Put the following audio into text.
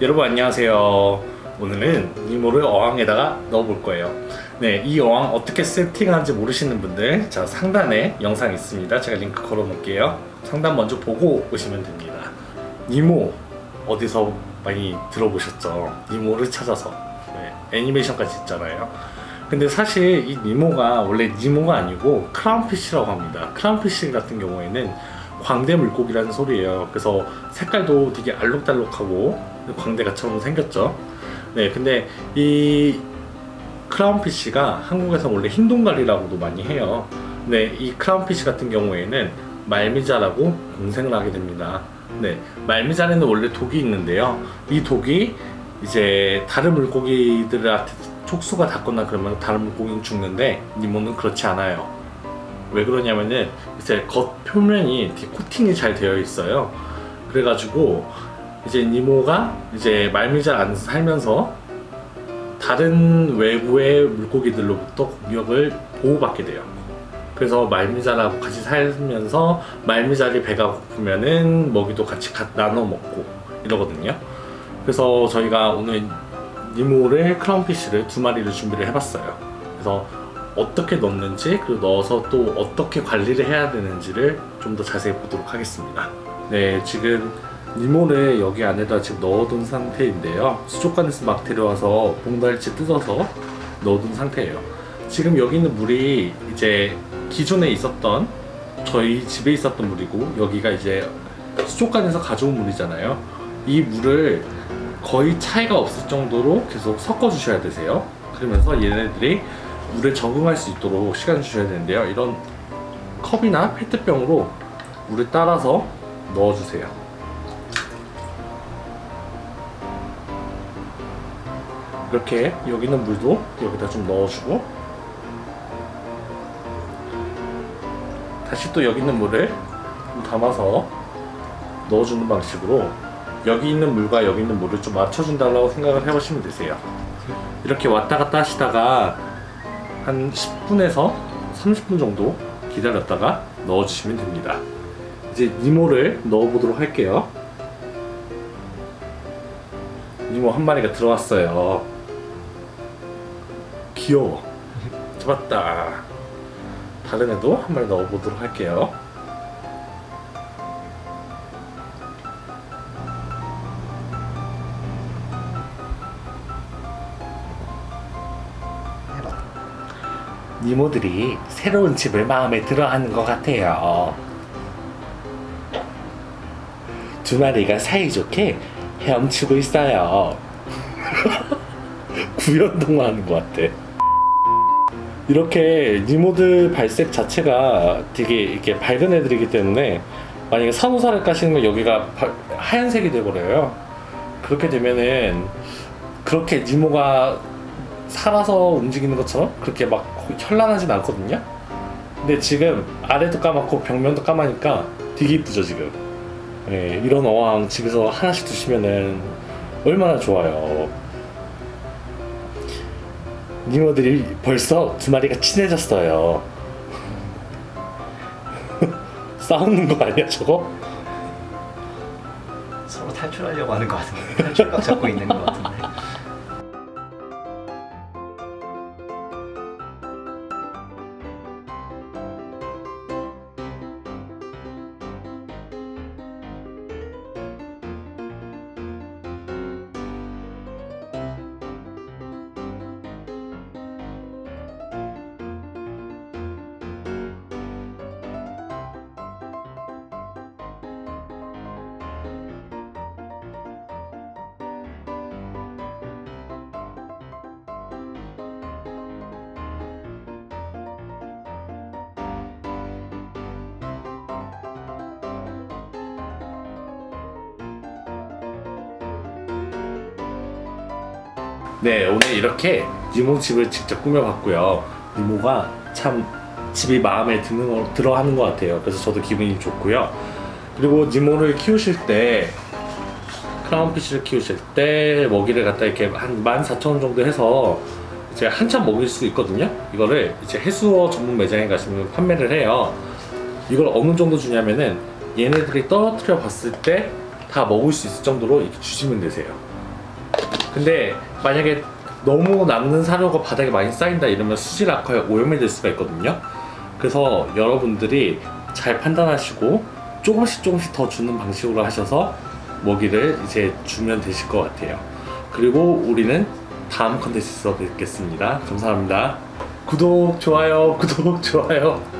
여러분 안녕하세요. 오늘은 이모를 어항에다가 넣어볼 거예요. 네, 이 어항 어떻게 세팅하는지 모르시는 분들 자 상단에 영상 있습니다. 제가 링크 걸어 놓을게요. 상단 먼저 보고 오시면 됩니다. 니모 어디서 많이 들어보셨죠? 니모를 찾아서 네, 애니메이션까지 있잖아요. 근데 사실 이 니모가 원래 니모가 아니고 크라운피쉬라고 합니다. 크라운피쉬 같은 경우에는 광대 물고기라는 소리예요. 그래서 색깔도 되게 알록달록하고 광대가처럼 생겼죠. 네, 근데 이 크라운피쉬가 한국에서 원래 흰동가리라고도 많이 해요. 네, 이 크라운피쉬 같은 경우에는 말미잘하고 공생을 하게 됩니다. 네, 말미잘에는 원래 독이 있는데요. 이 독이 이제 다른 물고기들한테 촉수가 닿거나 그러면 다른 물고기는 죽는데 니모는 그렇지 않아요. 왜 그러냐면은 이제 겉 표면이 코팅이 잘 되어 있어요. 그래가지고 이제 니모가 이제 말미잘 안 살면서 다른 외부의 물고기들로부터 공격을 보호받게 돼요. 그래서 말미잘하고 같이 살면서 말미잘이 배가 고프면은 먹이도 같이 가- 나눠 먹고 이러거든요. 그래서 저희가 오늘 니모를 크라운피쉬를 두 마리를 준비를 해봤어요. 그래서 어떻게 넣는지 그리고 넣어서 또 어떻게 관리를 해야 되는지를 좀 더 자세히 보도록 하겠습니다. 네, 지금 니모를 여기 안에다 지금 넣어둔 상태인데요. 수족관에서 막 데려와서 봉달치 뜯어서 넣어둔 상태예요. 지금 여기 있는 물이 이제 기존에 있었던 저희 집에 있었던 물이고 여기가 이제 수족관에서 가져온 물이잖아요. 이 물을 거의 차이가 없을 정도로 계속 섞어 주셔야 되세요. 그러면서 얘네들이 물에 적응할 수 있도록 시간 주셔야 되는데요. 이런 컵이나 페트병으로 물에 따라서 넣어주세요. 이렇게 여기 있는 물도 여기다 좀 넣어주고 다시 또 여기 있는 물을 좀 담아서 넣어주는 방식으로 여기 있는 물과 여기 있는 물을 좀 맞춰준다고 생각을 해보시면 되세요. 이렇게 왔다 갔다 하시다가 한 10분에서 30분 정도 기다렸다가 넣어주시면 됩니다. 이제 니모를 넣어보도록 할게요. 니모 한 마리가 들어왔어요. 귀여워. 잡았다. 다른 애도 한 마리 넣어보도록 할게요. 니모들이 새로운 집을 마음에 들어 하는 것 같아요. 두 마리가 사이좋게 헤엄치고 있어요. 구연동화 하는 것 같아. 이렇게 니모들 발색 자체가 되게 이렇게 밝은 애들이기 때문에 만약에 산호사를 까시면 여기가 바- 하얀색이 돼버려요. 그렇게 되면은 그렇게 니모가 살아서 움직이는 것처럼 그렇게 막 현란하진 않거든요. 근데 지금 아래도 까맣고 벽면도 까마니까 되게 이쁘죠 지금. 예, 이런 어항 집에서 하나씩 두시면은 얼마나 좋아요. 니모들이 벌써 두 마리가 친해졌어요. 싸우는 거 아니야 저거? 서로 탈출하려고 하는 것 같은데 탈출각 잡고 있는 것 같은데 네, 오늘 이렇게 니모 집을 직접 꾸며봤고요. 니모가 참 집이 마음에 드는 거, 들어 하는 것 같아요. 그래서 저도 기분이 좋고요. 그리고 니모를 키우실 때 크라운피쉬를 키우실 때 먹이를 갖다 이렇게 한 14,000원 정도 해서 이제 한참 먹일 수 있거든요. 이거를 이제 해수어 전문 매장에 가시면 판매를 해요. 이걸 어느 정도 주냐면은 얘네들이 떨어뜨려 봤을 때 다 먹을 수 있을 정도로 이렇게 주시면 되세요. 근데 만약에 너무 남는 사료가 바닥에 많이 쌓인다 이러면 수질 악화에 오염이 될 수가 있거든요. 그래서 여러분들이 잘 판단하시고 조금씩 조금씩 더 주는 방식으로 하셔서 먹이를 이제 주면 되실 것 같아요. 그리고 우리는 다음 컨텐츠에서 뵙겠습니다. 감사합니다. 구독, 좋아요, 구독, 좋아요.